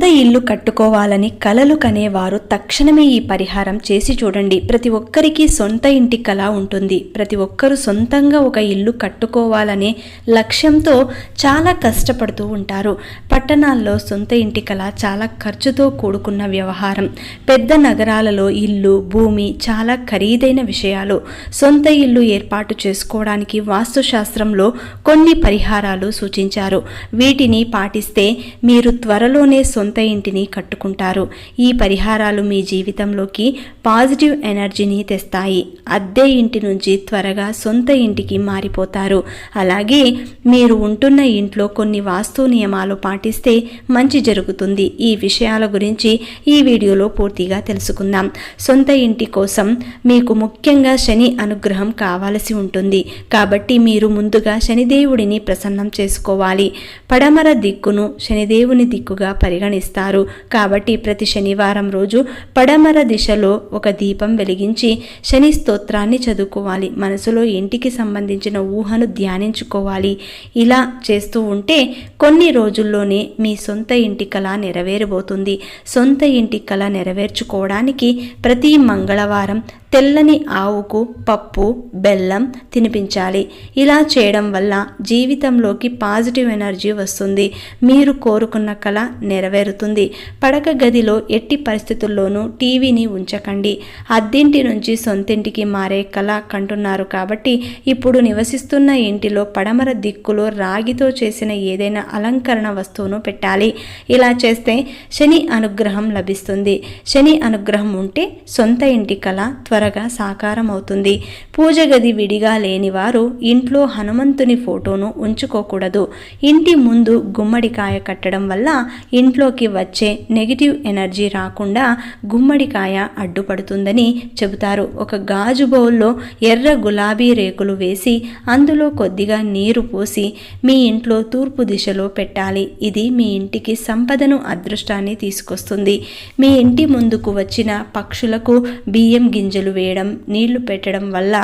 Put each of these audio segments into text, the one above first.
సొంత ఇల్లు కట్టుకోవాలని కలలు కనేవారు తక్షణమే ఈ పరిహారం చేసి చూడండి. ప్రతి ఒక్కరికి సొంత ఇంటి కళ ఉంటుంది. ప్రతి ఒక్కరు సొంతంగా ఒక ఇల్లు కట్టుకోవాలనే లక్ష్యంతో చాలా కష్టపడుతూ ఉంటారు. పట్టణాల్లో సొంత ఇంటి కళ చాలా ఖర్చుతో కూడుకున్న వ్యవహారం. పెద్ద నగరాలలో ఇల్లు భూమి చాలా ఖరీదైన విషయాలు. సొంత ఇల్లు ఏర్పాటు చేసుకోవడానికి వాస్తుశాస్త్రంలో కొన్ని పరిహారాలు సూచించారు. వీటిని పాటిస్తే మీరు త్వరలోనే సొంత సొంత ఇంటిని కట్టుకుంటారు. ఈ పరిహారాలు మీ జీవితంలోకి పాజిటివ్ ఎనర్జీని తెస్తాయి. అద్దె ఇంటి నుంచి త్వరగా సొంత ఇంటికి మారిపోతారు. అలాగే మీరు ఉంటున్న ఇంట్లో కొన్ని వాస్తు నియమాలు పాటిస్తే మంచి జరుగుతుంది. ఈ విషయాల గురించి ఈ వీడియోలో పూర్తిగా తెలుసుకుందాం. సొంత ఇంటి కోసం మీకు ముఖ్యంగా శని అనుగ్రహం కావలసి ఉంటుంది. కాబట్టి మీరు ముందుగా శనిదేవుడిని ప్రసన్నం చేసుకోవాలి. పడమర దిక్కును శనిదేవుని దిక్కుగా పరిగణిస్తారు కాబట్టి ప్రతి శనివారం రోజు పడమర దిశలో ఒక దీపం వెలిగించి శని స్తోత్రాన్ని చదువుకోవాలి. మనసులో ఇంటికి సంబంధించిన ఊహను ధ్యానించుకోవాలి. ఇలా చేస్తూ ఉంటే కొన్ని రోజుల్లోనే మీ సొంత ఇంటి కళ నెరవేరబోతుంది. సొంత ఇంటి కళ నెరవేర్చుకోవడానికి ప్రతి మంగళవారం తెల్లని ఆవుకు పప్పు బెల్లం తినిపించాలి. ఇలా చేయడం వల్ల జీవితంలోకి పాజిటివ్ ఎనర్జీ వస్తుంది. మీరు కోరుకున్న కళ నెరవేరుతుంది. పడక గదిలో ఎట్టి పరిస్థితుల్లోనూ టీవీని ఉంచకండి. అద్దింటి నుంచి సొంతింటికి మారే కళ కంటున్నారు కాబట్టి ఇప్పుడు నివసిస్తున్న ఇంటిలో పడమర దిక్కులో రాగితో చేసిన ఏదైనా అలంకరణ వస్తువును పెట్టాలి. ఇలా చేస్తే శని అనుగ్రహం లభిస్తుంది. శని అనుగ్రహం ఉంటే సొంత ఇంటి కళ త్వర త్వరగా సాకారం అవుతుంది పూజ గది విడిగా లేని వారు ఇంట్లో హనుమంతుని ఫోటోను ఉంచుకోకూడదు. ఇంటి ముందు గుమ్మడికాయ కట్టడం వల్ల ఇంట్లోకి వచ్చే నెగిటివ్ ఎనర్జీ రాకుండా గుమ్మడికాయ అడ్డుపడుతుందని చెబుతారు. ఒక గాజు బౌల్లో ఎర్ర గులాబీ రేకులు వేసి అందులో కొద్దిగా నీరు పోసి మీ ఇంట్లో తూర్పు దిశలో పెట్టాలి. ఇది మీ ఇంటికి సంపదను అదృష్టాన్ని తీసుకొస్తుంది. మీ ఇంటి ముందుకు వచ్చిన పక్షులకు బియ్యం గింజలు వేయడం నీళ్ళు పెట్టడం వల్ల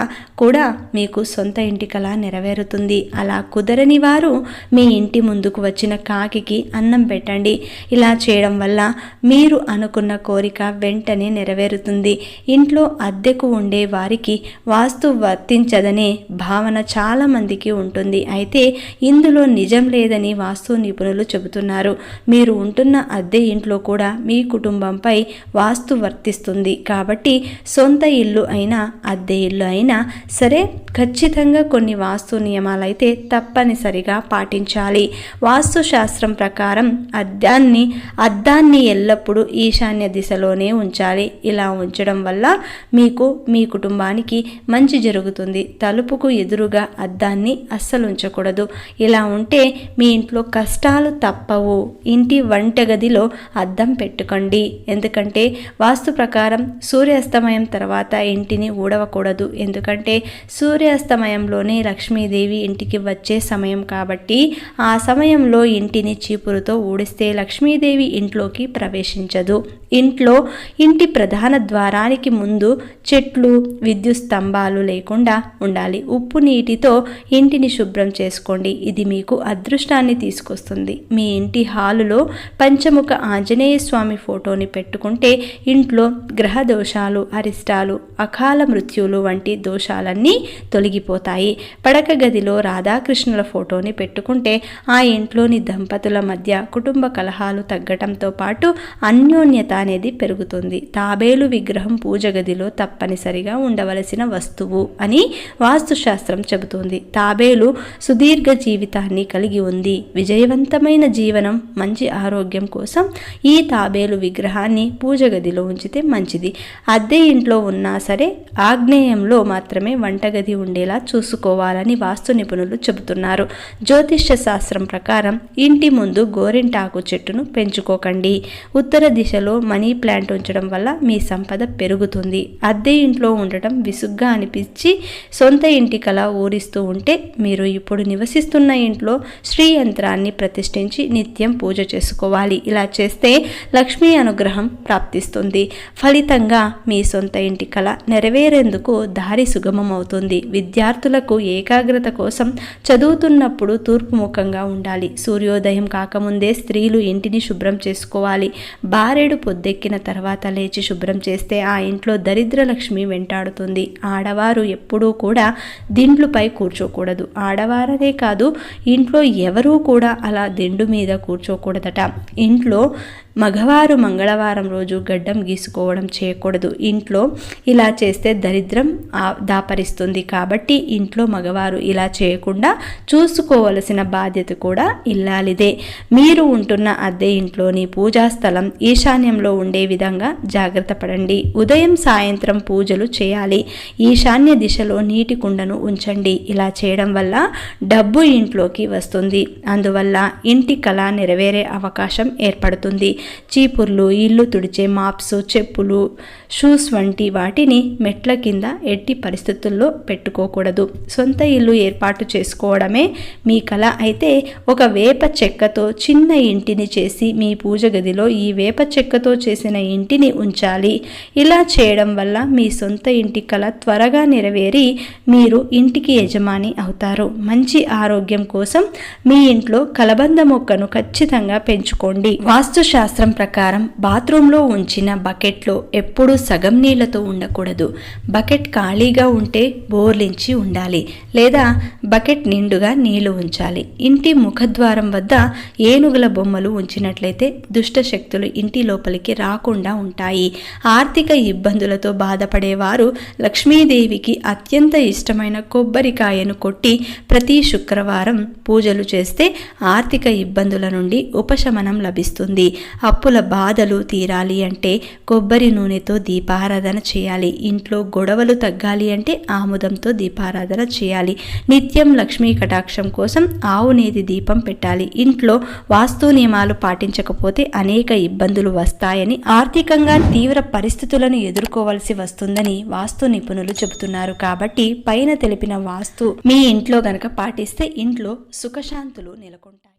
కూడా మీకు సొంత ఇంటి కళ నెరవేరుతుంది. అలా కుదరని వారు మీ ఇంటి ముందుకు వచ్చిన కాకికి అన్నం పెట్టండి. ఇలా చేయడం వల్ల మీరు అనుకున్న కోరిక వెంటనే నెరవేరుతుంది. ఇంట్లో అద్దెకు ఉండే వారికి వాస్తు వర్తించదనే భావన చాలామందికి ఉంటుంది. అయితే ఇందులో నిజం లేదని వాస్తు నిపుణులు చెబుతున్నారు. మీరు ఉంటున్న అద్దె ఇంట్లో కూడా మీ కుటుంబంపై వాస్తు వర్తిస్తుంది. కాబట్టి సొంత ఇల్లు అయినా అద్దె ఇల్లు అయినా సరే ఖచ్చితంగా కొన్ని వాస్తు నియమాలైతే తప్పనిసరిగా పాటించాలి. వాస్తు శాస్త్రం ప్రకారం అద్దాన్ని అద్దాన్ని ఎల్లప్పుడూ ఈశాన్య దిశలోనే ఉంచాలి. ఇలా ఉంచడం వల్ల మీకు మీ కుటుంబానికి మంచి జరుగుతుంది. తలుపుకు ఎదురుగా అద్దాన్ని అస్సలు ఉంచకూడదు. ఇలా ఉంటే మీ ఇంట్లో కష్టాలు తప్పవు. ఇంటి వంటగదిలో అద్దం పెట్టుకోండి. ఎందుకంటే వాస్తు ప్రకారం సూర్యాస్తమయం తర్వాత ఇంటిని ఊడవకూడదు. ఎందుకంటే సూర్యాస్తమయంలోనే లక్ష్మీదేవి ఇంటికి వచ్చే సమయం కాబట్టి ఆ సమయంలో ఇంటిని చీపురుతో ఊడిస్తే లక్ష్మీదేవి ఇంట్లోకి ప్రవేశించదు. ఇంట్లో ఇంటి ప్రధాన ద్వారానికి ముందు చెట్లు విద్యుత్ స్తంభాలు లేకుండా ఉండాలి. ఉప్పు నీటితో ఇంటిని శుభ్రం చేసుకోండి. ఇది మీకు అదృష్టాన్ని తీసుకొస్తుంది. మీ ఇంటి హాలులో పంచముఖ ఆంజనేయ స్వామి ఫోటోని పెట్టుకుంటే ఇంట్లో గ్రహ దోషాలు అరిష్టాలు అకాల మృత్యులు వంటి దోషాలన్నీ తొలగిపోతాయి. పడక గదిలో రాధాకృష్ణుల ఫోటోని పెట్టుకుంటే ఆ ఇంట్లోని దంపతుల మధ్య కుటుంబ కలహాలు తగ్గటంతో పాటు అన్యోన్యత అనేది పెరుగుతుంది. తాబేలు విగ్రహం పూజ గదిలో తప్పనిసరిగా ఉండవలసిన వస్తువు అని వాస్తుశాస్త్రం చెబుతుంది. తాబేలు సుదీర్ఘ జీవితాన్ని కలిగి ఉంది. విజయవంతమైన జీవనం మంచి ఆరోగ్యం కోసం ఈ తాబేలు విగ్రహాన్ని పూజ గదిలో ఉంచితే మంచిది. అద్దె ఇంట్లో ఉన్న సరే ఆగ్నేయంలో మాత్రమే వంటగది ఉండేలా చూసుకోవాలని వాస్తు నిపుణులు చెబుతున్నారు. జ్యోతిష్య శాస్త్రం ప్రకారం ఇంటి ముందు గోరింటాకు చెట్టును పెంచుకోకండి. ఉత్తర దిశలో మనీ ప్లాంట్ ఉంచడం వల్ల మీ సంపద పెరుగుతుంది. అద్దె ఇంట్లో ఉండటం విసుగ్గా అనిపించి సొంత ఇంటి కల ఊరిస్తూ ఉంటే మీరు ఇప్పుడు నివసిస్తున్న ఇంట్లో శ్రీ యంత్రాన్ని ప్రతిష్ఠించి నిత్యం పూజ చేసుకోవాలి. ఇలా చేస్తే లక్ష్మీ అనుగ్రహం ప్రాప్తిస్తుంది. ఫలితంగా మీ సొంత ఇంటి కళ నెరవేరేందుకు దారి సుగమమవుతుంది. విద్యార్థులకు ఏకాగ్రత కోసం చదువుతున్నప్పుడు తూర్పుముఖంగా ఉండాలి. సూర్యోదయం కాకముందే స్త్రీలు ఇంటిని శుభ్రం చేసుకోవాలి. బారెడు పొద్దెక్కిన తర్వాత లేచి శుభ్రం చేస్తే ఆ ఇంట్లో దరిద్ర లక్ష్మి వెంటాడుతుంది. ఆడవారు ఎప్పుడూ కూడా దిండ్లుపై కూర్చోకూడదు. ఆడవారనే కాదు ఇంట్లో ఎవరూ కూడా అలా దిండు మీద కూర్చోకూడదట. ఇంట్లో మగవారు మంగళవారం రోజు గడ్డం గీసుకోవడం చేయకూడదు. ఇంట్లో ఇలా చేస్తే దరిద్రం దాపరిస్తుంది. కాబట్టి ఇంట్లో మగవారు ఇలా చేయకుండా చూసుకోవలసిన బాధ్యత కూడా ఇల్లాలిదే. మీరు ఉంటున్న అద్దె ఇంట్లోని పూజా స్థలం ఈశాన్యంలో ఉండే విధంగా జాగ్రత్త పడండి. ఉదయం సాయంత్రం పూజలు చేయాలి. ఈశాన్య దిశలో నీటి కుండను ఉంచండి. ఇలా చేయడం వల్ల డబ్బు ఇంట్లోకి వస్తుంది. అందువల్ల ఇంటి కళ నెరవేరే అవకాశం ఏర్పడుతుంది. చీపుర్లు ఇల్లు తుడిచే మాప్స్ చెప్పులు షూస్ వంటి వాటిని మెట్ల కింద ఎట్టి పరిస్థితుల్లో పెట్టుకోకూడదు. సొంత ఇల్లు ఏర్పాటు చేసుకోవడమే మీ కళ అయితే ఒక వేప చెక్కతో చిన్న ఇంటిని చేసి మీ పూజ గదిలో ఈ వేప చెక్కతో చేసిన ఇంటిని ఉంచాలి. ఇలా చేయడం వల్ల మీ సొంత ఇంటి కళ త్వరగా నెరవేరి మీరు ఇంటికి యజమాని అవుతారు. మంచి ఆరోగ్యం కోసం మీ ఇంట్లో కలబంద మొక్కను ఖచ్చితంగా పెంచుకోండి. వాస్తుశాస్త్ర శాస్త్రం ప్రకారం బాత్రూంలో ఉంచిన బకెట్లో ఎప్పుడూ సగం నీళ్ళతో ఉండకూడదు. బకెట్ ఖాళీగా ఉంటే బోర్లించి ఉండాలి లేదా బకెట్ నిండుగా నీళ్ళు ఉంచాలి. ఇంటి ముఖద్వారం వద్ద ఏనుగుల బొమ్మలు ఉంచినట్లయితే దుష్ట శక్తులు ఇంటి లోపలికి రాకుండా ఉంటాయి. ఆర్థిక ఇబ్బందులతో బాధపడేవారు లక్ష్మీదేవికి అత్యంత ఇష్టమైన కొబ్బరికాయను కొట్టి ప్రతి శుక్రవారం పూజలు చేస్తే ఆర్థిక ఇబ్బందుల నుండి ఉపశమనం లభిస్తుంది. అప్పుల బాధలు తీరాలి అంటే కొబ్బరి నూనెతో దీపారాధన చేయాలి. ఇంట్లో గొడవలు తగ్గాలి అంటే ఆముదంతో దీపారాధన చేయాలి. నిత్యం లక్ష్మీ కటాక్షం కోసం ఆవు నేతి దీపం పెట్టాలి. ఇంట్లో వాస్తు నియమాలు పాటించకపోతే అనేక ఇబ్బందులు వస్తాయని ఆర్థికంగా తీవ్ర పరిస్థితులను ఎదుర్కోవలసి వస్తుందని వాస్తు నిపుణులు చెబుతున్నారు. కాబట్టి పైన తెలిపిన వాస్తు మీ ఇంట్లో గనక పాటిస్తే ఇంట్లో సుఖశాంతులు నెలకొంటాయి.